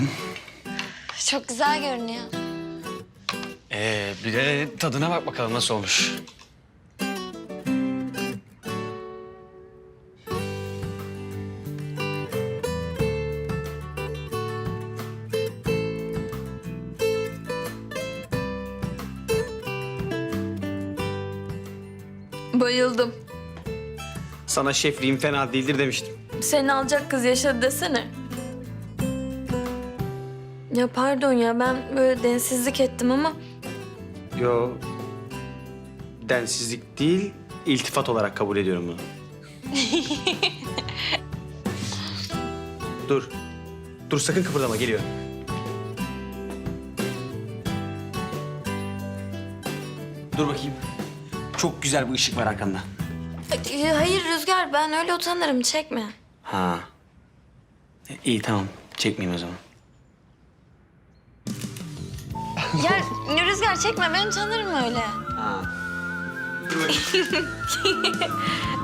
bakalım. Çok güzel görünüyor. Ee, bir de tadına bak bakalım nasıl olmuş. Bayıldım. Sana şefliğim fena değildir demiştim. Seni alacak kız yaşadı desene. Ya pardon ya ben böyle densizlik ettim ama Yo. Densizlik değil, iltifat olarak kabul ediyorum bunu. Dur. Dur sakın kıpırdama geliyor. Dur bakayım. Çok güzel bir ışık var arkanda. Ay, hayır Rüzgar ben öyle utanırım çekme. Ha. E, İyi tamam. Çekmeyeyim o zaman. Ya Rüzgar çekme ben utanırım öyle. Ha.